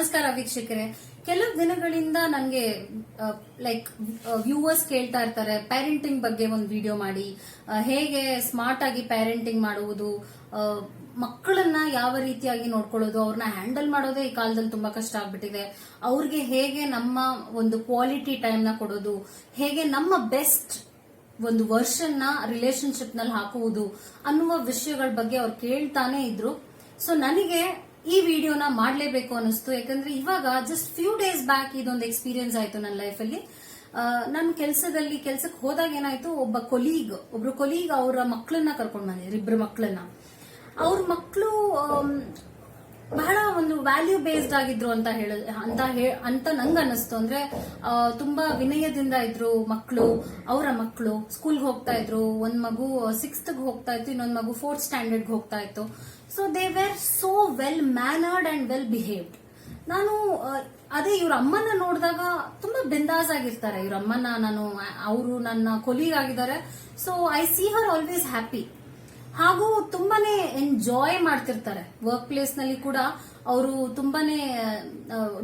ನಮಸ್ಕಾರ ವೀಕ್ಷಕರೇ. ಕೆಲವು ದಿನಗಳಿಂದ ನನಗೆ ಲೈಕ್ ವ್ಯೂವರ್ಸ್ ಕೇಳ್ತಾ ಇರ್ತಾರೆ ಪ್ಯಾರೆಂಟಿಂಗ್ ಬಗ್ಗೆ ಒಂದು ವಿಡಿಯೋ ಮಾಡಿ ಹೇಗೆ ಸ್ಮಾರ್ಟ್ ಆಗಿ ಪ್ಯಾರೆಂಟಿಂಗ್ ಮಾಡುವುದು ಮಕ್ಕಳನ್ನ ಯಾವ ರೀತಿಯಾಗಿ ನೋಡ್ಕೊಳ್ಳೋದು ಅವ್ರನ್ನ ಹ್ಯಾಂಡಲ್ ಮಾಡೋದೇ ಈ ಕಾಲದಲ್ಲಿ ತುಂಬಾ ಕಷ್ಟ ಆಗ್ಬಿಟ್ಟಿದೆ. ಅವ್ರಿಗೆ ಹೇಗೆ ನಮ್ಮ ಒಂದು ಕ್ವಾಲಿಟಿ ಟೈಮ್ನ ಕೊಡೋದು, ಹೇಗೆ ನಮ್ಮ ಬೆಸ್ಟ್ ಒಂದು ವರ್ಷನ್ನ ರಿಲೇಶನ್ಶಿಪ್ನಲ್ಲಿ ಹಾಕುವುದು ಅನ್ನುವ ವಿಷಯಗಳ ಬಗ್ಗೆ ಅವ್ರು ಕೇಳ್ತಾನೆ ಇದ್ರು. ಸೊ ನನಗೆ ಈ ವಿಡಿಯೋನ ಮಾಡಲೇಬೇಕು ಅನಿಸ್ತು ಯಾಕಂದ್ರೆ ಇವಾಗ ಜಸ್ಟ್ ಫ್ಯೂ ಡೇಸ್ ಬ್ಯಾಕ್ ಇದೊಂದು ಎಕ್ಸ್ಪೀರಿಯನ್ಸ್ ಆಯ್ತು ನನ್ನ ಲೈಫಲ್ಲಿ ನನ್ನ ಕೆಲಸದಲ್ಲಿ ಕೆಲಸಕ್ಕೆ ಹೋದಾಗ ಏನಾಯ್ತು, ಒಬ್ಬ ಕೊಲೀಗ್ ಒಬ್ರು ಕೊಲೀಗ್ ಅವರ ಮಕ್ಕಳನ್ನ ಕರ್ಕೊಂಡು ಬಂದಿದ್ರು ಇಬ್ರು ಮಕ್ಕಳನ್ನ ಅವ್ರ ಮಕ್ಕಳು ಬಹಳ ಒಂದು ವ್ಯಾಲ್ಯೂ ಬೇಸ್ಡ್ ಆಗಿದ್ರು ಅಂತ ಹೇಳ, ಅಂತ ಅಂತ ನಂಗೆ ಅನಿಸ್ತು ಅಂದ್ರೆ ತುಂಬಾ ವಿನಯದಿಂದ ಇದ್ರು ಮಕ್ಕಳು ಅವರ ಮಕ್ಕಳು ಸ್ಕೂಲ್ಗೆ ಹೋಗ್ತಾ ಇದ್ರು. ಒಂದ್ ಮಗು ಸಿಕ್ಸ್ತ್ ಹೋಗ್ತಾ ಇತ್ತು, ಇನ್ನೊಂದ್ ಮಗು ಫೋರ್ತ್ ಸ್ಟ್ಯಾಂಡರ್ಡ್ ಹೋಗ್ತಾ ಇತ್ತು. So they were so well mannered and well behaved ನಾನು ಅದೇ ಇವ್ರ ಅಮ್ಮನ ನೋಡಿದಾಗ ತುಂಬಾ ಬಿಂದಾಸ್ ಆಗಿರ್ತಾರೆ ಇವ್ರ ಅಮ್ಮನ ನಾನು, ಅವರು ನನ್ನ ಕೊಲೀಗ್ ಆಗಿದ್ದಾರೆ so I see her always happy ಹಾಗೂ ತುಂಬಾನೇ ಎಂಜಾಯ್ ಮಾಡ್ತಿರ್ತಾರೆ. ವರ್ಕ್ ಪ್ಲೇಸ್ನಲ್ಲಿ ಕೂಡ ಅವರು ತುಂಬಾನೇ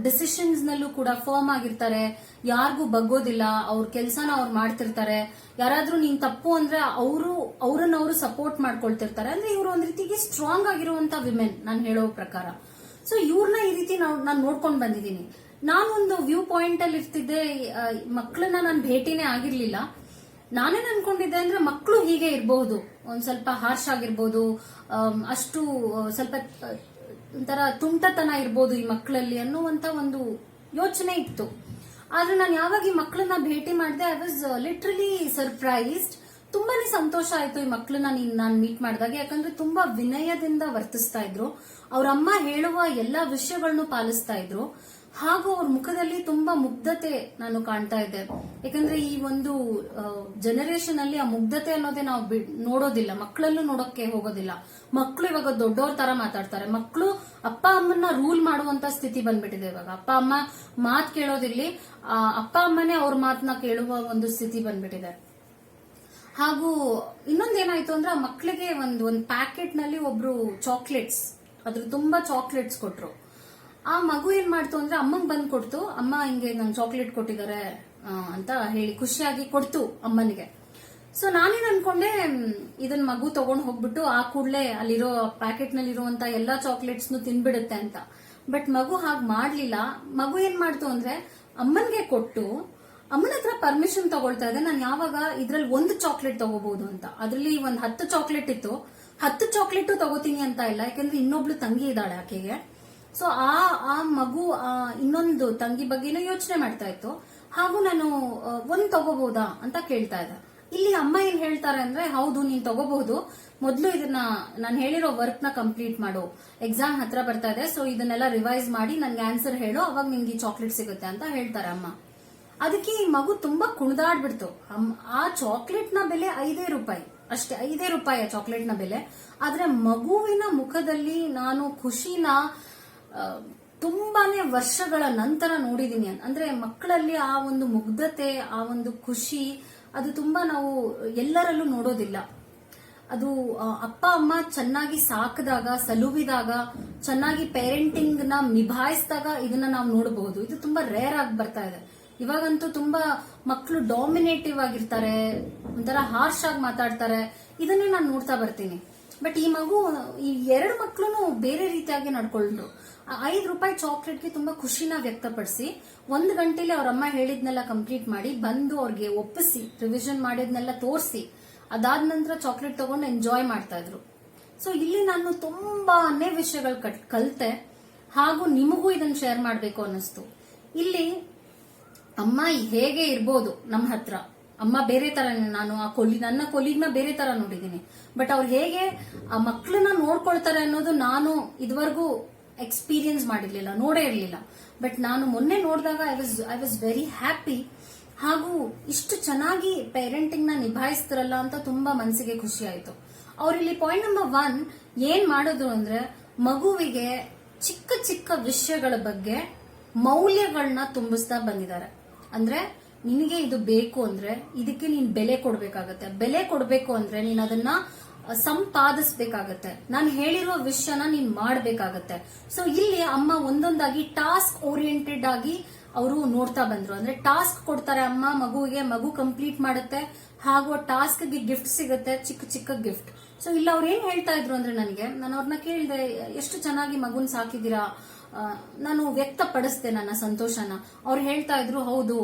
ಡಿಸಿಷನ್ಸ್ ನಲ್ಲೂ ಕೂಡ ಫರ್ಮ್ ಆಗಿರ್ತಾರೆ. ಯಾರಿಗೂ ಬಗ್ಗೋದಿಲ್ಲ. ಅವ್ರ ಕೆಲಸನ ಅವ್ರು ಮಾಡ್ತಿರ್ತಾರೆ. ಯಾರಾದ್ರೂ ನೀನ್ ತಪ್ಪು ಅಂದ್ರೆ ಅವರು, ಅವ್ರನ್ನ ಅವರು ಸಪೋರ್ಟ್ ಮಾಡ್ಕೊಳ್ತಿರ್ತಾರೆ. ಅಂದ್ರೆ ಇವರು ಒಂದ್ ರೀತಿಗೆ ಸ್ಟ್ರಾಂಗ್ ಆಗಿರುವಂತ ವಿಮೆನ್ ನಾನು ಹೇಳೋ ಪ್ರಕಾರ. ಸೊ ಇವ್ರನ್ನ ಈ ರೀತಿ ನಾನು ನೋಡ್ಕೊಂಡು ಬಂದಿದ್ದೀನಿ. ನಾನೊಂದು ವ್ಯೂ ಪಾಯಿಂಟ್ ಅಲ್ಲಿ ಇರ್ತಿದ್ದೆ. ಮಕ್ಕಳನ್ನ ನಾನು ಭೇಟಿನೇ ಆಗಿರ್ಲಿಲ್ಲ. ನಾನೇನ್ ಅನ್ಕೊಂಡಿದ್ದೆ ಅಂದ್ರೆ ಮಕ್ಕಳು ಹೀಗೆ ಇರಬಹುದು ಒಂದ್ ಸ್ವಲ್ಪ ಹಾರ್ಶ್ ಆಗಿರ್ಬೋದು. ಅಷ್ಟು ಸ್ವಲ್ಪ ಒಂಥರ ತುಂಟತನ ಇರ್ಬೋದು ಈ ಮಕ್ಕಳಲ್ಲಿ ಅನ್ನುವಂತ ಒಂದು ಯೋಚನೆ ಇತ್ತು. ಆದ್ರೆ ನಾನು ಯಾವಾಗ ಈ ಮಕ್ಕಳನ್ನ ಭೇಟಿ ಮಾಡಿದೆ ಐ ವಾಸ್ ಲಿಟ್ರಲಿ ಸರ್ಪ್ರೈಸ್ಡ್ ತುಂಬಾನೇ ಸಂತೋಷ ಆಯ್ತು ಈ ಮಕ್ಕಳನ್ನ ನಾನು ಮೀಟ್ ಮಾಡಿದಾಗ. ಯಾಕಂದ್ರೆ ತುಂಬಾ ವಿನಯದಿಂದ ವರ್ತಿಸ್ತಾ ಇದ್ರು. ಅವ್ರ ಅಮ್ಮ ಹೇಳುವ ಎಲ್ಲಾ ವಿಷಯಗಳನ್ನು ಪಾಲಿಸ್ತಾ ಇದ್ರು. ಹಾಗೂ ಅವ್ರ ಮುಖದಲ್ಲಿ ತುಂಬಾ ಮುಗ್ಧತೆ ನಾನು ಕಾಣ್ತಾ ಇದ್ದೆ. ಯಾಕಂದ್ರೆ ಈ ಒಂದು ಜನರೇಷನ್ ಅಲ್ಲಿ ಆ ಮುಗ್ಧತೆ ಅನ್ನೋದೇ ನಾವು ನೋಡೋದಿಲ್ಲ. ಮಕ್ಕಳಲ್ಲೂ ನೋಡೋಕೆ ಹೋಗೋದಿಲ್ಲ. ಮಕ್ಕಳು ಇವಾಗ ದೊಡ್ಡವ್ರ ತರ ಮಾತಾಡ್ತಾರೆ. ಮಕ್ಕಳು ಅಪ್ಪ ಅಮ್ಮನ ರೂಲ್ ಮಾಡುವಂತ ಸ್ಥಿತಿ ಬಂದ್ಬಿಟ್ಟಿದೆ ಇವಾಗ. ಅಪ್ಪ ಅಮ್ಮ ಮಾತ್ ಕೇಳೋದಿಲ್ಲಿ ಅಪ್ಪ ಅಮ್ಮನೇ ಅವ್ರ ಮಾತನ್ನ ಕೇಳುವ ಒಂದು ಸ್ಥಿತಿ ಬಂದ್ಬಿಟ್ಟಿದೆ. ಹಾಗೂ ಇನ್ನೊಂದೇನಾಯ್ತು ಅಂದ್ರೆ ಮಕ್ಕಳಿಗೆ ಒಂದು ಒಂದು ಪ್ಯಾಕೆಟ್ನಲ್ಲಿ ಒಬ್ರು ಚಾಕ್ಲೇಟ್ಸ್ ಅದ್ರ ತುಂಬಾ ಚಾಕ್ಲೇಟ್ಸ್ ಕೊಟ್ರು. ಆ ಮಗು ಏನ್ ಮಾಡ್ತು ಅಂದ್ರೆ ಅಮ್ಮಂಗ್ ಬಂದ್ ಕೊಡ್ತು. ಅಮ್ಮ ಹಿಂಗೆ ನಂಗೆ ಚಾಕ್ಲೇಟ್ ಕೊಟ್ಟಿದ್ದಾರೆ ಅಂತ ಹೇಳಿ ಖುಷಿಯಾಗಿ ಕೊಡ್ತು ಅಮ್ಮನಿಗೆ. ಸೊ ನಾನೇನ್ ಅನ್ಕೊಂಡೆ, ಇದನ್ ಮಗು ತಗೊಂಡ್ ಹೋಗ್ಬಿಟ್ಟು ಆ ಕೂಡ್ಲೆ ಅಲ್ಲಿರೋ ಪ್ಯಾಕೆಟ್ನಲ್ಲಿ ಇರುವಂತ ಎಲ್ಲಾ ಚಾಕ್ಲೇಟ್ಸ್ ತಿನ್ಬಿಡುತ್ತೆ ಅಂತ. ಬಟ್ ಮಗು ಹಾಗೆ ಮಾಡ್ಲಿಲ್ಲ. ಮಗು ಏನ್ ಮಾಡ್ತು ಅಂದ್ರೆ ಅಮ್ಮನ್ಗೆ ಕೊಟ್ಟು ಅಮ್ಮನ ಹತ್ರ ಪರ್ಮಿಷನ್ ತಗೊಳ್ತಾ ಇದೆ. ನಾನು ಯಾವಾಗ ಇದ್ರಲ್ಲಿ ಒಂದು ಚಾಕ್ಲೇಟ್ ತಗೋಬಹುದು ಅಂತ. ಅದ್ರಲ್ಲಿ ಒಂದ್ ಹತ್ತು ಚಾಕ್ಲೇಟ್ ಇತ್ತು. ಹತ್ತು ಚಾಕ್ಲೇಟ್ ತಗೋತೀನಿ ಅಂತ ಇಲ್ಲ. ಯಾಕಂದ್ರೆ ಇನ್ನೊಬ್ಳು ತಂಗಿ ಇದ್ದಾಳೆ ಆಕೆಗೆ. ಸೊ ಆ ಆ ಮಗು ಇನ್ನೊಂದು ತಂಗಿ ಬಗ್ಗೆನೂ ಯೋಚನೆ ಮಾಡ್ತಾ ಇತ್ತು. ಹಾಗೂ ನಾನು ಒಂದ್ ತಗೋಬಹುದಾ ಅಂತ ಕೇಳ್ತಾ ಇದ್ದ. ಇಲ್ಲಿ ಅಮ್ಮ ಏನ್ ಹೇಳ್ತಾರೆ ಅಂದ್ರೆ, ಹೌದು, ನೀನ್ ತಗೋಬಹುದು. ಮೊದ್ಲು ಇದನ್ನ, ನಾನು ಹೇಳಿರೋ ವರ್ಕ್ನ ಕಂಪ್ಲೀಟ್ ಮಾಡು. ಎಕ್ಸಾಮ್ ಹತ್ರ ಬರ್ತಾ ಇದೆ ಸೊ ಇದನ್ನೆಲ್ಲ ರಿವೈಸ್ ಮಾಡಿ ನನ್ಗೆ ಆನ್ಸರ್ ಹೇಳು, ಅವಾಗ ನಿಮ್ಗೆ ಚಾಕ್ಲೇಟ್ ಸಿಗುತ್ತೆ ಅಂತ ಹೇಳ್ತಾರೆ ಅಮ್ಮ. ಅದಕ್ಕೆ ಈ ಮಗು ತುಂಬಾ ಕುಣಿದಾಡ್ಬಿಡ್ತು. ಆ ಚಾಕ್ಲೇಟ್ನ ಬೆಲೆ ಐದೇ ರೂಪಾಯಿ. ಅಷ್ಟೇ, ಐದೇ ರೂಪಾಯಿ ಆ ಚಾಕ್ಲೇಟ್ನ ಬೆಲೆ. ಆದ್ರೆ ಮಗುವಿನ ಮುಖದಲ್ಲಿ ನಾನು ಖುಷಿನ ತುಂಬಾನೇ ವರ್ಷಗಳ ನಂತರ ನೋಡಿದೀನಿ. ಅಂದ್ರೆ ಮಕ್ಕಳಲ್ಲಿ ಆ ಒಂದು ಮುಗ್ಧತೆ, ಆ ಒಂದು ಖುಷಿ, ಅದು ತುಂಬಾ ನಾವು ಎಲ್ಲರಲ್ಲೂ ನೋಡೋದಿಲ್ಲ. ಅದು ಅಪ್ಪ, ಅಮ್ಮ ಚೆನ್ನಾಗಿ ಸಾಕಿದಾಗ, ಸಲುವಿದಾಗ, ಚೆನ್ನಾಗಿ ಪೇರೆಂಟಿಂಗ್ನ ನಿಭಾಯಿಸಿದಾಗ ಇದನ್ನ ನಾವು ನೋಡಬಹುದು ಇದು ತುಂಬಾ ರೇರ್ ಆಗಿ ಬರ್ತಾ ಇದೆ. ಇವಾಗಂತೂ ತುಂಬಾ ಮಕ್ಕಳು ಡಾಮಿನೇಟಿವ್ ಆಗಿರ್ತಾರೆ, ಒಂಥರ ಹಾರ್ಶ್ ಆಗಿ ಮಾತಾಡ್ತಾರೆ. ಇದನ್ನೇ ನಾನು ನೋಡ್ತಾ ಬರ್ತೀನಿ. ಬಟ್ ಈ ಮಗು, ಈ ಎರಡು ಮಕ್ಕಳು ಬೇರೆ ರೀತಿಯಾಗಿ ನಡ್ಕೊಂಡ್ರು ಐದು ರೂಪಾಯಿ ಚಾಕ್ಲೇಟ್ಗೆ ತುಂಬಾ ಖುಷಿನ ವ್ಯಕ್ತಪಡಿಸಿ, ಒಂದು ಗಂಟೆಲಿ ಅವ್ರ ಅಮ್ಮ ಹೇಳಿದ್ನೆಲ್ಲ ಕಂಪ್ಲೀಟ್ ಮಾಡಿ, ಬಂದು ಅವ್ರಿಗೆ ಒಪ್ಪಿಸಿ ರಿವಿಷನ್ ಮಾಡಿದ್ನೆಲ್ಲ ತೋರಿಸಿ, ಅದಾದ ನಂತರ ಚಾಕ್ಲೇಟ್ ತಗೊಂಡು ಎಂಜಾಯ್ ಮಾಡ್ತಾ ಇದ್ರು. ಸೊ ಇಲ್ಲಿ ನಾನು ತುಂಬಾನೇ ವಿಷಯಗಳು ಕಲ್ತೆ, ಹಾಗೂ ನಿಮಗೂ ಇದನ್ನ ಶೇರ್ ಮಾಡಬೇಕು ಅನ್ನಿಸ್ತು. ಇಲ್ಲಿ ಅಮ್ಮ ಹೇಗೆ ಇರ್ಬೋದು ನಮ್ಮ ಹತ್ರ? ಅಮ್ಮ ಬೇರೆ ತರ ನಾನು ಆ ಕೊಲಿ ನನ್ನ ಕೊಲಿಗ್ನ ಬೇರೆ ತರ ನೋಡಿದ್ದೀನಿ. ಬಟ್ ಅವ್ರು ಹೇಗೆ ಆ ಮಕ್ಕಳನ್ನ ನೋಡ್ಕೊಳ್ತಾರೆ ಅನ್ನೋದು ನಾನು ಇದುವರೆಗೂ ಎಕ್ಸ್ಪೀರಿಯನ್ಸ್ ಮಾಡಿರ್ಲಿಲ್ಲ, ನೋಡೇ ಇರಲಿಲ್ಲ. ಬಟ್ ನಾನು ಮೊನ್ನೆ ನೋಡಿದಾಗ I was I was very happy ಹಾಗೂ ಇಷ್ಟು ಚೆನ್ನಾಗಿ ಪೇರೆಂಟಿಂಗ್ನ ನಿಭಾಯಿಸ್ತಿರಲ್ಲ ಅಂತ ತುಂಬಾ ಮನಸ್ಸಿಗೆ ಖುಷಿ ಆಯ್ತು. ಅವ್ರಿಲ್ಲಿ ಪಾಯಿಂಟ್ ನಂಬರ್ ಒನ್ ಏನ್ ಮಾಡೋದು ಅಂದ್ರೆ ಮಗುವಿಗೆ ಚಿಕ್ಕ ಚಿಕ್ಕ ವಿಷಯಗಳ ಬಗ್ಗೆ ಮೌಲ್ಯಗಳನ್ನ ತುಂಬಿಸ್ತಾ ಬಂದಿದ್ದಾರೆ. ಅಂದ್ರೆ ನಿನಗೆ ಇದು ಬೇಕು ಅಂದ್ರೆ ಇದಕ್ಕೆ ನೀನ್ ಬೆಲೆ ಕೊಡ್ಬೇಕಾಗತ್ತೆ. ಬೆಲೆ ಕೊಡ್ಬೇಕು ಅಂದ್ರೆ ನೀನ್ ಅದನ್ನ ಸಂಪಾದಿಸ್ಬೇಕಾಗತ್ತೆ. ನಾನು ಹೇಳಿರೋ ವಿಷಯನ ನೀನ್ ಮಾಡ್ಬೇಕಾಗತ್ತೆ. ಸೊ ಇಲ್ಲಿ ಅಮ್ಮ ಒಂದೊಂದಾಗಿ ಟಾಸ್ಕ್ ಓರಿಯೆಂಟೆಡ್ ಆಗಿ ಅವರು ನೋಡ್ತಾ ಬಂದ್ರು. ಅಂದ್ರೆ ಟಾಸ್ಕ್ ಕೊಡ್ತಾರೆ ಅಮ್ಮ ಮಗುವಿಗೆ, ಮಗು ಕಂಪ್ಲೀಟ್ ಮಾಡುತ್ತೆ. ಹಾಗೂ ಟಾಸ್ಕ್ಗೆ ಗಿಫ್ಟ್ ಸಿಗುತ್ತೆ, ಚಿಕ್ಕ ಚಿಕ್ಕ ಗಿಫ್ಟ್. ಸೊ ಇಲ್ಲ, ಅವ್ರು ಏನ್ ಹೇಳ್ತಾ ಇದ್ರು ಅಂದ್ರೆ ನನಗೆ, ನಾನು ಅವ್ರನ್ನ ಕೇಳಿದೆ, ಎಷ್ಟು ಚೆನ್ನಾಗಿ ಮಗುನ್ ಸಾಕಿದ್ದೀರಾ? ನಾನು ವ್ಯಕ್ತಪಡಿಸ್ದೆ ನನ್ನ ಸಂತೋಷನ. ಅವ್ರು ಹೇಳ್ತಾ ಇದ್ರು, ಹೌದು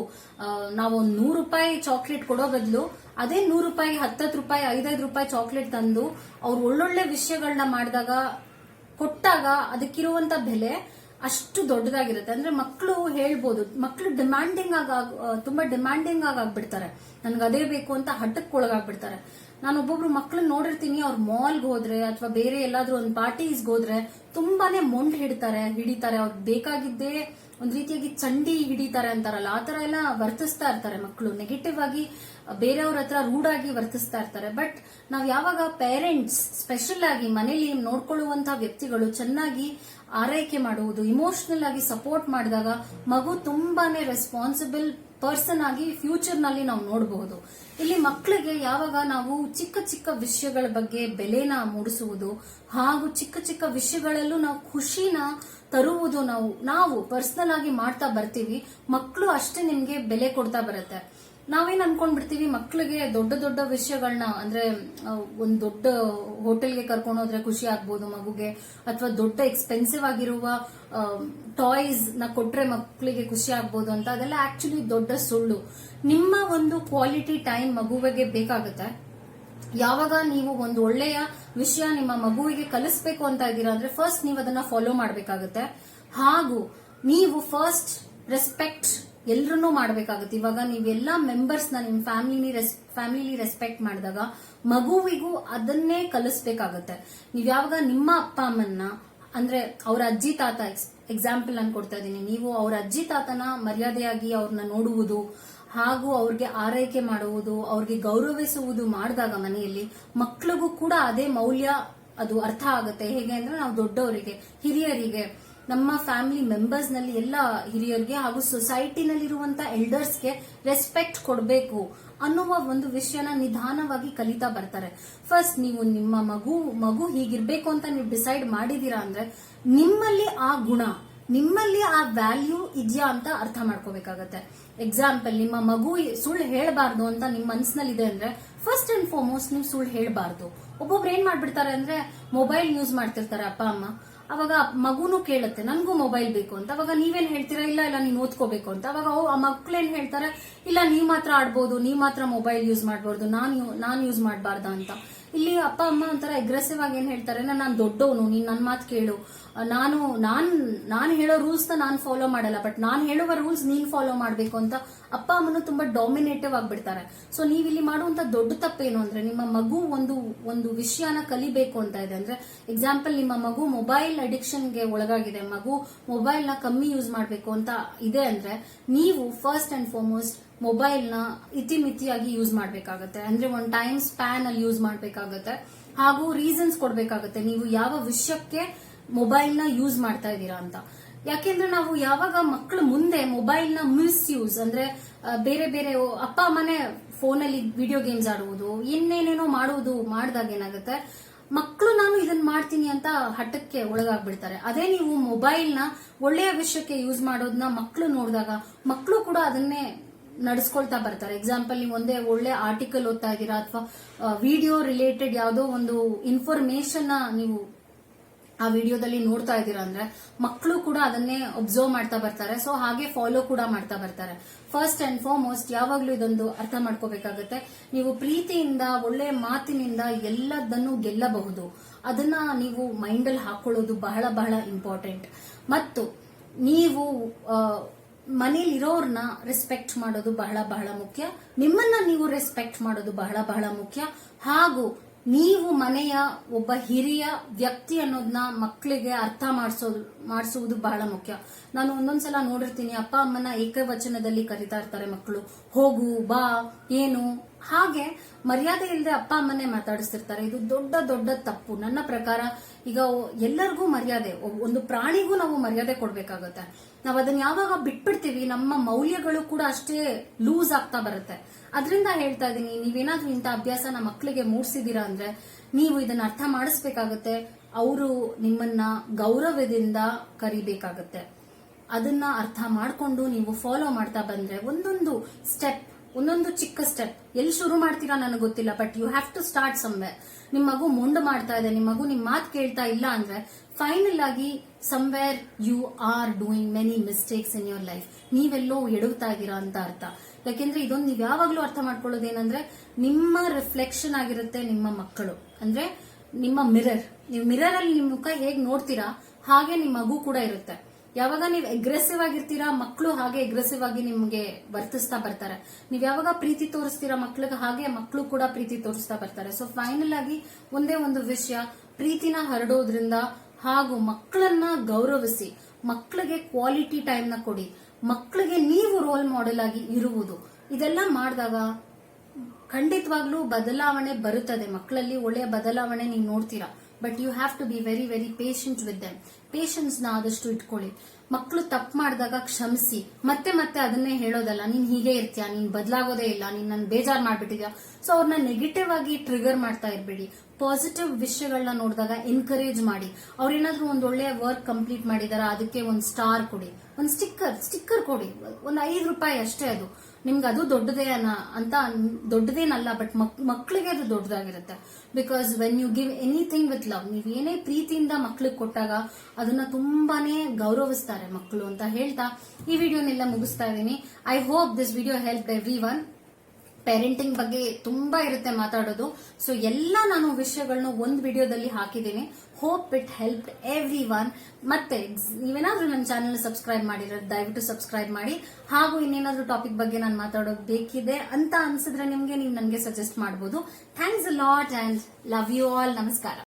ನಾವು ಒಂದ್ ನೂರು ರೂಪಾಯಿ ಚಾಕ್ಲೇಟ್ ಕೊಡೋ ಬದಲು, ಅದೇ ನೂರು ರೂಪಾಯಿ, ಹತ್ತತ್ತು ರೂಪಾಯಿ, ಐದೈದು ರೂಪಾಯಿ ಚಾಕ್ಲೇಟ್ ತಂದು, ಅವ್ರು ಒಳ್ಳೊಳ್ಳೆ ವಿಷಯಗಳನ್ನ ಮಾಡಿದಾಗ, ಕೊಟ್ಟಾಗ ಅದಕ್ಕಿರುವಂತ ಬೆಲೆ ಅಷ್ಟು ದೊಡ್ಡದಾಗಿರುತ್ತೆ. ಅಂದ್ರೆ ಮಕ್ಕಳು ಹೇಳ್ಬೋದು ಮಕ್ಕಳು ಡಿಮ್ಯಾಂಡಿಂಗ್ ಆಗ ತುಂಬಾ ಡಿಮ್ಯಾಂಡಿಂಗ್ ಆಗಿ ಆಗ್ಬಿಡ್ತಾರೆ. ನನ್ಗೆ ಅದೇ ಬೇಕು ಅಂತ ಹಠಕ್ಕೆ ಒಳಗಾಗ್ಬಿಡ್ತಾರೆ ನಾನು ಒಬ್ಬೊಬ್ರು ಮಕ್ಕಳನ್ನ ನೋಡಿರ್ತೀನಿ, ಅವ್ರು ಮಾಲ್ಗೆ ಹೋದ್ರೆ ಅಥವಾ ಬೇರೆ ಎಲ್ಲಾದ್ರೂ ಒಂದು ಪಾರ್ಟೀಸ್ಗೆ ಹೋದ್ರೆ ತುಂಬಾನೇ ಮೊಂಡ್ ಹಿಡ್ತಾರೆ, ಹಿಡಿತಾರೆ. ಅವ್ರಿಗೆ ಬೇಕಾಗಿದ್ದೇ ಒಂದ್ ರೀತಿಯಾಗಿ ಚಂಡಿ ಹಿಡಿತಾರೆ ಅಂತಾರಲ್ಲ, ಆ ತರ ಎಲ್ಲ ವರ್ತಿಸ್ತಾ ಇರ್ತಾರೆ ಮಕ್ಕಳು ನೆಗೆಟಿವ್ ಆಗಿ ಬೇರೆಯವ್ರ ಹತ್ರ ರೂಡ್ ಆಗಿ ವರ್ತಿಸ್ತಾ ಇರ್ತಾರೆ. ಬಟ್ ನಾವ್ ಯಾವಾಗ ಪೇರೆಂಟ್ಸ್ ಸ್ಪೆಷಲ್ ಆಗಿ ಮನೇಲಿ ನೋಡ್ಕೊಳ್ಳುವಂತಹ ವ್ಯಕ್ತಿಗಳು ಚೆನ್ನಾಗಿ ಆರೈಕೆ ಮಾಡುವುದು ಇಮೋಷನಲ್ ಆಗಿ ಸಪೋರ್ಟ್ ಮಾಡಿದಾಗ ಮಗು ತುಂಬಾನೇ ರೆಸ್ಪಾನ್ಸಿಬಲ್ ಪರ್ಸನ್ ಆಗಿ ಫ್ಯೂಚರ್ನಲ್ಲಿ ನಾವು ನೋಡಬಹುದು. ಇಲ್ಲಿ ಮಕ್ಕಳಿಗೆ ಯಾವಾಗ ನಾವು ಚಿಕ್ಕ ಚಿಕ್ಕ ವಿಷಯಗಳ ಬಗ್ಗೆ ಬೆಲೆನ ಮೂಡಿಸುವುದು ಹಾಗೂ ಚಿಕ್ಕ ಚಿಕ್ಕ ವಿಷಯಗಳಲ್ಲೂ ನಾವು ಖುಷಿನ ತರುವುದು ನಾವು ನಾವು ಪರ್ಸನಲ್ ಆಗಿ ಮಾಡ್ತಾ ಬರ್ತೀವಿ ಮಕ್ಕಳು ಅಷ್ಟೇ ನಿಮ್ಗೆ ಬೆಲೆ ಕೊಡ್ತಾ ಬರುತ್ತೆ. ನಾವೇನ್ ಅನ್ಕೊಂಡ್ಬಿಡ್ತೀವಿ ಮಕ್ಕಳಿಗೆ ದೊಡ್ಡ ದೊಡ್ಡ ವಿಷಯಗಳನ್ನ ಅಂದ್ರೆ ಒಂದ್ ದೊಡ್ಡ ಹೋಟೆಲ್ಗೆ ಕರ್ಕೊಂಡು ಹೋದ್ರೆ ಖುಷಿ ಆಗ್ಬೋದು ಮಗುಗೆ, ಅಥವಾ ದೊಡ್ಡ ಎಕ್ಸ್ಪೆನ್ಸಿವ್ ಆಗಿರುವ ಟಾಯ್ಸ್ನ ಕೊಟ್ರೆ ಮಕ್ಕಳಿಗೆ ಖುಷಿ ಆಗ್ಬೋದು ಅಂತ, ಅದೆಲ್ಲ ಆಕ್ಚುಲಿ ದೊಡ್ಡ ಸುಳ್ಳು. ನಿಮ್ಮ ಒಂದು ಕ್ವಾಲಿಟಿ ಟೈಮ್ ಮಗುವಿಗೆ ಬೇಕಾಗುತ್ತೆ. ಯಾವಾಗ ನೀವು ಒಂದು ಒಳ್ಳೆಯ ವಿಷಯ ನಿಮ್ಮ ಮಗುವಿಗೆ ಕಲಿಸ್ಬೇಕು ಅಂತ ಇದ್ದೀರಾ ಅಂದ್ರೆ ಫಸ್ಟ್ ನೀವು ಅದನ್ನ ಫಾಲೋ ಮಾಡಬೇಕಾಗುತ್ತೆ. ಹಾಗೂ ನೀವು ಫಸ್ಟ್ ರೆಸ್ಪೆಕ್ಟ್ ಎಲ್ಲರೂ ಮಾಡಬೇಕಾಗುತ್ತೆ. ಇವಾಗ ನೀವೆಲ್ಲ ಮೆಂಬರ್ಸ್ನ ನಿಮ್ ಫ್ಯಾಮಿಲಿ ಫ್ಯಾಮಿಲಿ ರೆಸ್ಪೆಕ್ಟ್ ಮಾಡಿದಾಗ ಮಗುವಿಗೂ ಅದನ್ನೇ ಕಲಿಸ್ಬೇಕಾಗತ್ತೆ. ನೀವ್ ಯಾವಾಗ ನಿಮ್ಮ ಅಪ್ಪ ಅಮ್ಮನ್ನ, ಅಂದ್ರೆ ಅವ್ರ ಅಜ್ಜಿ ತಾತ ಎಕ್ಸಾಂಪಲ್ ನಾನು ಕೊಡ್ತಾ ಇದ್ದೀನಿ. ನೀವು ಅವ್ರ ಅಜ್ಜಿ ತಾತನ ಮರ್ಯಾದೆಯಾಗಿ ಅವ್ರನ್ನ ನೋಡುವುದು, ಹಾಗೂ ಅವ್ರಿಗೆ ಆರೈಕೆ ಮಾಡುವುದು, ಅವ್ರಿಗೆ ಗೌರವಿಸುವುದು ಮಾಡಿದಾಗ ಮನೆಯಲ್ಲಿ ಮಕ್ಕಳಿಗೂ ಕೂಡ ಅದೇ ಮೌಲ್ಯ ಅದು ಅರ್ಥ ಆಗುತ್ತೆ. ಹೇಗೆ ಅಂದ್ರೆ ನಾವು ದೊಡ್ಡವರಿಗೆ, ಹಿರಿಯರಿಗೆ ನಮ್ಮ ಫ್ಯಾಮಿಲಿ ಮೆಂಬರ್ಸ್ನಲ್ಲಿ ಎಲ್ಲ ಹಿರಿಯರಿಗೆ ಹಾಗೂ ಸೊಸೈಟಿನಲ್ಲಿರುವಂತ ಎಲ್ಡರ್ಸ್ಗೆ ರೆಸ್ಪೆಕ್ಟ್ ಕೊಡಬೇಕು ಅನ್ನುವ ಒಂದು ವಿಷಯನ ನಿಧಾನವಾಗಿ ಕಲಿತಾ ಬರ್ತಾರೆ. ಫಸ್ಟ್ ನೀವು ನಿಮ್ಮ ಮಗು ಮಗು ಹೀಗಿರ್ಬೇಕು ಅಂತ ನೀವು ಡಿಸೈಡ್ ಮಾಡಿದೀರಾ ಅಂದ್ರೆ ನಿಮ್ಮಲ್ಲಿ ಆ ಗುಣ, ನಿಮ್ಮಲ್ಲಿ ಆ ವ್ಯಾಲ್ಯೂ ಇದೆಯಾ ಅಂತ ಅರ್ಥ ಮಾಡ್ಕೋಬೇಕಾಗತ್ತೆ. ಎಕ್ಸಾಂಪಲ್ ನಿಮ್ಮ ಮಗು ಸುಳ್ಳು ಹೇಳಬಾರ್ದು ಅಂತ ನಿಮ್ಮ ಮನಸ್ಸಿನಲ್ಲಿದೆ ಅಂದ್ರೆ ಫಸ್ಟ್ ಅಂಡ್ ಫಾರ್ಮೋಸ್ಟ್ ನೀವು ಸುಳ್ಳು ಹೇಳಬಾರ್ದು. ಒಬ್ಬೊಬ್ರು ಏನ್ ಮಾಡ್ಬಿಡ್ತಾರೆ ಅಂದ್ರೆ ಮೊಬೈಲ್ ಯೂಸ್ ಮಾಡ್ತಿರ್ತಾರೆ ಅಪ್ಪ, ಅಮ್ಮ. ಅವಾಗ ಮಗುನು ಕೇಳುತ್ತೆ, ನನಗೂ ಮೊಬೈಲ್ ಬೇಕು ಅಂತ. ಅವಾಗ ನೀವೇನ್ ಹೇಳ್ತೀರಾ, ಇಲ್ಲ ಇಲ್ಲ, ನೀನ್ ಓದ್ಕೋಬೇಕು ಅಂತ. ಅವಾಗ ಅವು ಆ ಮಕ್ಳು ಏನ್ ಹೇಳ್ತಾರೆ, ಇಲ್ಲ ನೀವ್ ಮಾತ್ರ ಆಡ್ಬೋದು ನೀವ್ ಮಾತ್ರ ಮೊಬೈಲ್ ಯೂಸ್ ಮಾಡಬಾರ್ದು, ನಾನು, ನಾನ್ ಯೂಸ್ ಮಾಡಬಾರ್ದ ಅಂತ. ಇಲ್ಲಿ ಅಪ್ಪ, ಅಮ್ಮ ಒಂಥರ ಅಗ್ರೆಸಿವ್ ಆಗಿ ಏನ್ ಹೇಳ್ತಾರೆ ನಾನು ದೊಡ್ಡವನು, ನೀನ್ ನನ್ನ ಮಾತು ಕೇಳು. ನಾನು ನಾನು, ನಾನ್ ಹೇಳೋ ರೂಲ್ಸ್ನ ನಾನ್ ಫಾಲೋ ಮಾಡಲ್ಲ ಬಟ್ ನಾನ್ ಹೇಳುವ ರೂಲ್ಸ್ ನೀನ್ ಫಾಲೋ ಮಾಡ್ಬೇಕು ಅಂತ ಅಪ್ಪ, ಅಮ್ಮನು ತುಂಬಾ ಡಾಮಿನೇಟಿವ್ ಆಗ್ಬಿಡ್ತಾರೆ. ಸೊ ನೀವ್ ಇಲ್ಲಿ ಮಾಡುವಂತ ದೊಡ್ಡ ತಪ್ಪೇನು ಅಂದ್ರೆ, ನಿಮ್ಮ ಮಗು ಒಂದು ಒಂದು ವಿಷಯನ ಕಲಿಬೇಕು ಅಂತ ಇದೆ ಅಂದ್ರೆ ಎಕ್ಸಾಂಪಲ್ ನಿಮ್ಮ ಮಗು ಮೊಬೈಲ್ ಅಡಿಕ್ಷನ್ಗೆ ಒಳಗಾಗಿದೆ, ಮಗು ಮೊಬೈಲ್ನ ಕಮ್ಮಿ ಯೂಸ್ ಮಾಡಬೇಕು ಅಂತ ಇದೆ ಅಂದ್ರೆ, ನೀವು ಫಸ್ಟ್ ಅಂಡ್ ಫಾರ್ಮೋಸ್ಟ್ ಮೊಬೈಲ್ನ ಇತಿಮಿತಿಯಾಗಿ ಯೂಸ್ ಮಾಡಬೇಕಾಗತ್ತೆ. ಅಂದ್ರೆ ಒಂದು ಟೈಮ್ ಸ್ಪ್ಯಾನ್ ಅಲ್ಲಿ ಯೂಸ್ ಮಾಡಬೇಕಾಗತ್ತೆ. ಹಾಗೂ ರೀಸನ್ಸ್ ಕೊಡ್ಬೇಕಾಗತ್ತೆ. ನೀವು ಯಾವ ವಿಷಯಕ್ಕೆ ಮೊಬೈಲ್ನ ಯೂಸ್ ಮಾಡ್ತಾ ಇದ್ದೀರಾ ಅಂತ. ಯಾಕೆಂದ್ರೆ ನಾವು ಯಾವಾಗ ಮಕ್ಕಳು ಮುಂದೆ ಮೊಬೈಲ್ನ ನ ಮಿಸ್ ಯೂಸ್ ಅಂದ್ರೆ ಬೇರೆ ಬೇರೆ ಅಪ್ಪ, ಅಮ್ಮನೆ ಫೋನಲ್ಲಿ ವಿಡಿಯೋ ಗೇಮ್ಸ್ ಆಡುವುದು, ಇನ್ನೇನೇನೋ ಮಾಡುವುದು, ಮಾಡಿದಾಗ ಏನಾಗುತ್ತೆ? ಮಕ್ಕಳು ನಾನು ಇದನ್ನ ಮಾಡ್ತೀನಿ ಅಂತ ಹಠಕ್ಕೆ ಒಳಗಾಗ್ಬಿಡ್ತಾರೆ. ಅದೇ ನೀವು ಮೊಬೈಲ್ನ ಒಳ್ಳೆಯ ವಿಷಯಕ್ಕೆ ಯೂಸ್ ಮಾಡೋದನ್ನ ಮಕ್ಕಳು ನೋಡಿದಾಗ ಮಕ್ಕಳು ಕೂಡ ಅದನ್ನೇ ನಡೆಸ್ಕೊಳ್ತಾ ಬರ್ತಾರೆ. ಎಕ್ಸಾಂಪಲ್ ನೀವು ಒಂದೇ ಒಳ್ಳೆ ಆರ್ಟಿಕಲ್ ಓದ್ತಾ ಇದ್ದೀರಾ ಅಥವಾ ವಿಡಿಯೋ ರಿಲೇಟೆಡ್ ಯಾವುದೋ ಒಂದು ಇನ್ಫಾರ್ಮೇಶನ್ ನೀವು ಆ ವಿಡಿಯೋದಲ್ಲಿ ನೋಡ್ತಾ ಇದ್ದೀರಾ ಅಂದ್ರೆ ಮಕ್ಕಳು ಕೂಡ ಅದನ್ನೇ ಒಬ್ಸರ್ವ್ ಮಾಡ್ತಾ ಬರ್ತಾರೆ. ಸೊ ಹಾಗೆ ಫಾಲೋ ಕೂಡ ಮಾಡ್ತಾ ಬರ್ತಾರೆ. ಫಸ್ಟ್ ಅಂಡ್ ಫಾರ್ಮೋಸ್ಟ್ ಯಾವಾಗ್ಲೂ ಇದೊಂದು ಅರ್ಥ ಮಾಡ್ಕೋಬೇಕಾಗತ್ತೆ. ನೀವು ಪ್ರೀತಿಯಿಂದ, ಒಳ್ಳೆ ಮಾತಿನಿಂದ ಎಲ್ಲದನ್ನು ಗೆಲ್ಲಬಹುದು. ಅದನ್ನ ನೀವು ಮೈಂಡಲ್ಲಿ ಹಾಕೊಳ್ಳೋದು ಬಹಳ ಬಹಳ ಇಂಪಾರ್ಟೆಂಟ್ ಮತ್ತು, ನೀವು ಮನೇಲಿರೋರ್ನ ರೆಸ್ಪೆಕ್ಟ್ ಮಾಡೋದು ಬಹಳ ಬಹಳ ಮುಖ್ಯ. ನಿಮ್ಮನ್ನ ನೀವು ರೆಸ್ಪೆಕ್ಟ್ ಮಾಡೋದು ಬಹಳ ಬಹಳ ಮುಖ್ಯ. ಹಾಗೂ ನೀವು ಮನೆಯ ಒಬ್ಬ ಹಿರಿಯ ವ್ಯಕ್ತಿ ಅನ್ನೋದನ್ನ ಮಕ್ಕಳಿಗೆ ಅರ್ಥ ಮಾಡಿಸೋದು ಮಾಡಿಸುವುದು ಬಹಳ ಮುಖ್ಯ. ನಾನು ಒಂದೊಂದ್ಸಲ ನೋಡಿರ್ತೀನಿ, ಅಪ್ಪ ಅಮ್ಮನ ಏಕವಚನದಲ್ಲಿ ಕರಿತಾ ಇರ್ತಾರೆ ಮಕ್ಕಳು. ಹೋಗು, ಬಾ, ಏನು? ಹಾಗೆ ಮರ್ಯಾದೆ ಇಲ್ಲದೆ ಅಪ್ಪ ಅಮ್ಮನೇ ಮಾತಾಡಿಸ್ತಿರ್ತಾರೆ. ಇದು ದೊಡ್ಡ ದೊಡ್ಡ ತಪ್ಪು. ನನ್ನ ಪ್ರಕಾರ ಈಗ ಎಲ್ಲರಿಗೂ ಮರ್ಯಾದೆ ಒಂದು ಪ್ರಾಣಿಗೂ ನಾವು ಮರ್ಯಾದೆ ಕೊಡ್ಬೇಕಾಗತ್ತೆ. ನಾವು ಅದನ್ನ ಯಾವಾಗ ಬಿಟ್ಬಿಡ್ತೀವಿ, ನಮ್ಮ ಮೌಲ್ಯಗಳು ಕೂಡ ಅಷ್ಟೇ ಲೂಸ್ ಆಗ್ತಾ ಬರುತ್ತೆ. ಅದರಿಂದ ಹೇಳ್ತಾ ಇದೀನಿ, ನೀವೇನಾದ್ರೂ ಇಂಥ ಅಭ್ಯಾಸನ ಮಕ್ಕಳಿಗೆ ಮೂಡಿಸಿದೀರಾ ಅಂದ್ರೆ ನೀವು ಇದನ್ನ ಅರ್ಥ ಮಾಡಿಸ್ಬೇಕಾಗತ್ತೆ. ಅವರು ನಿಮ್ಮನ್ನ ಗೌರವದಿಂದ ಕರಿಬೇಕಾಗತ್ತೆ. ಅದನ್ನ ಅರ್ಥ ಮಾಡ್ಕೊಂಡು ನೀವು ಫಾಲೋ ಮಾಡ್ತಾ ಬಂದ್ರೆ ಒಂದೊಂದು ಸ್ಟೆಪ್ ಒಂದೊಂದು ಚಿಕ್ಕ ಸ್ಟೆಪ್ ಎಲ್ಲಿ ಶುರು ಮಾಡ್ತೀರಾ ನನಗೆ ಗೊತ್ತಿಲ್ಲ but you have to start somewhere ನಿಮ್ಮ ಮಗು ಮುಂಡು ಮಾಡ್ತಾ ಇದೆ ನಿಮ್ಮ ಮಗು ನಿಮ್ ಮಾತು ಕೇಳ್ತಾ ಇಲ್ಲ ಅಂದ್ರೆ ಫೈನಲ್ ಆಗಿ somewhere you are doing many mistakes in your life ನೀವೆಲ್ಲೋ ಎಡುಗ್ತಾ ಇದ್ದೀರಾ ಅಂತ ಅರ್ಥ. ಯಾಕೆಂದ್ರೆ ಇದೊಂದು ನೀವು ಯಾವಾಗ್ಲೂ ಅರ್ಥ ಮಾಡ್ಕೊಳ್ಳೋದು ಏನಂದ್ರೆ ನಿಮ್ಮ ರಿಫ್ಲೆಕ್ಷನ್ ಆಗಿರುತ್ತೆ ನಿಮ್ಮ ಮಕ್ಕಳು. ಅಂದ್ರೆ ನಿಮ್ಮ ಮಿರರ್ ನೀವು ಮಿರರ್ ಅಲ್ಲಿ ನಿಮ್ಮ ಮುಖ ಹೇಗೆ ನೋಡ್ತೀರಾ, ಹಾಗೆ ನಿಮ್ಮ ಮಗು ಕೂಡ ಇರುತ್ತೆ. ಯಾವಾಗ ನೀವು ಎಗ್ರೆಸಿವ್ ಆಗಿರ್ತೀರಾ ಮಕ್ಕಳು ಹಾಗೆ ಎಗ್ರೆಸಿವ್ ಆಗಿ ನಿಮ್ಗೆ ವರ್ತಿಸ್ತಾ ಬರ್ತಾರೆ. ನೀವು ಯಾವಾಗ ಪ್ರೀತಿ ತೋರಿಸ್ತೀರಾ ಮಕ್ಳಿಗೆ ಹಾಗೆ ಮಕ್ಕಳು ಕೂಡ ಪ್ರೀತಿ ತೋರಿಸ್ತಾ ಬರ್ತಾರೆ. ಸೊ ಫೈನಲ್ ಆಗಿ ಒಂದೇ ಒಂದು ವಿಷಯ, ಪ್ರೀತಿನ ಹರಡೋದ್ರಿಂದ ಹಾಗೂ ಮಕ್ಕಳನ್ನ ಗೌರವಿಸಿ ಮಕ್ಕಳಿಗೆ ಕ್ವಾಲಿಟಿ ಟೈಮ್ನ ಕೊಡಿ ಮಕ್ಕಳಿಗೆ ನೀವು ರೋಲ್ ಮಾಡೆಲ್ ಆಗಿ ಇರುವುದು. ಇದೆಲ್ಲ ಮಾಡಿದಾಗ ಖಂಡಿತವಾಗ್ಲೂ ಬದಲಾವಣೆ ಬರುತ್ತದೆ. ಮಕ್ಕಳಲ್ಲಿ ಒಳ್ಳೆಯ ಬದಲಾವಣೆ ನೀವು ನೋಡ್ತೀರಾ. But you have to be very very patient with them ಪೇಷನ್ಸ್ನ ಆದಷ್ಟು ಇಟ್ಕೊಳ್ಳಿ. ಮಕ್ಕಳು ತಪ್ಪು ಮಾಡಿದಾಗ ಕ್ಷಮಿಸಿ. ಮತ್ತೆ ಮತ್ತೆ ಅದನ್ನೇ ಹೇಳೋದಲ್ಲ, ನೀನ್ ಹೀಗೆ ಇರ್ತೀಯ? ನೀನ್ ಬದಲಾಗೋದೇ ಇಲ್ಲ. ನೀನ್ ನನ್ ಬೇಜಾರ್ ಮಾಡ್ಬಿಟ್ಟಿದ್ಯಾ? ಸೊ ಅವ್ರನ್ನ ನೆಗೆಟಿವ್ ಆಗಿ ಟ್ರಿಗರ್ ಮಾಡ್ತಾ ಇರ್ಬೇಡಿ. ಪಾಸಿಟಿವ್ ವಿಷಯಗಳನ್ನ ನೋಡಿದಾಗ ಎನ್ಕರೇಜ್ ಮಾಡಿ. ಅವ್ರೇನಾದ್ರೂ ಒಂದ್ ಒಳ್ಳೆಯ ವರ್ಕ್ ಕಂಪ್ಲೀಟ್ ಮಾಡಿದಾರ, ಅದಕ್ಕೆ ಒಂದ್ ಸ್ಟಾರ್ ಕೊಡಿ. ಒಂದ್ ಸ್ಟಿಕ್ಕರ್ ಸ್ಟಿಕ್ಕರ್ ಕೊಡಿ. ಒಂದ್ ಐದು ರೂಪಾಯಿ ಅಷ್ಟೇ ಅದು. ನಿಮ್ಗೆ ಅದು ದೊಡ್ಡದೇ ಅಂತ ದೊಡ್ಡದೇನಲ್ಲ ಬಟ್ ಮಕ್ಕಳಿಗೆ ಅದು ದೊಡ್ಡದಾಗಿರುತ್ತೆ. Because when you give anything with love ನೀವು ಏನೇ ಪ್ರೀತಿಯಿಂದ ಮಕ್ಳಿಗೆ ಕೊಟ್ಟಾಗ ಅದನ್ನ ತುಂಬಾನೇ ಗೌರವಿಸ್ತಾರೆ ಮಕ್ಕಳು ಅಂತ ಹೇಳ್ತಾ ಈ ವಿಡಿಯೋನೆಲ್ಲ ಮುಗಿಸ್ತಾ ಇದ್ದೀನಿ. I hope this video help everyone parenting ಬಗ್ಗೆ ತುಂಬಾ ಇರುತ್ತೆ ಮಾತಾಡೋದು. ಸೊ ಎಲ್ಲ ನಾನು ವಿಷಯಗಳನ್ನ ಒಂದು ವಿಡಿಯೋದಲ್ಲಿ ಹಾಕಿದ್ದೀನಿ. Hope it help everyone ಮತ್ತೆ, ನೀವೇನಾದ್ರೂ ನನ್ನ ಚಾನೆಲ್ ಸಬ್ಸ್ಕ್ರೈಬ್ ಮಾಡಿರೋದು ದಯವಿಟ್ಟು ಸಬ್ಸ್ಕ್ರೈಬ್ ಮಾಡಿ. ಹಾಗೂ ಇನ್ನೇನಾದ್ರೂ ಟಾಪಿಕ್ ಬಗ್ಗೆ ನಾನು ಮಾತಾಡೋದು ಬೇಕಿದೆ ಅಂತ ಅನ್ಸಿದ್ರೆ ನಿಮ್ಗೆ ನೀವು ನನಗೆ ಸಜೆಸ್ಟ್ ಮಾಡಬಹುದು thanks lot and love you all ನಮಸ್ಕಾರ.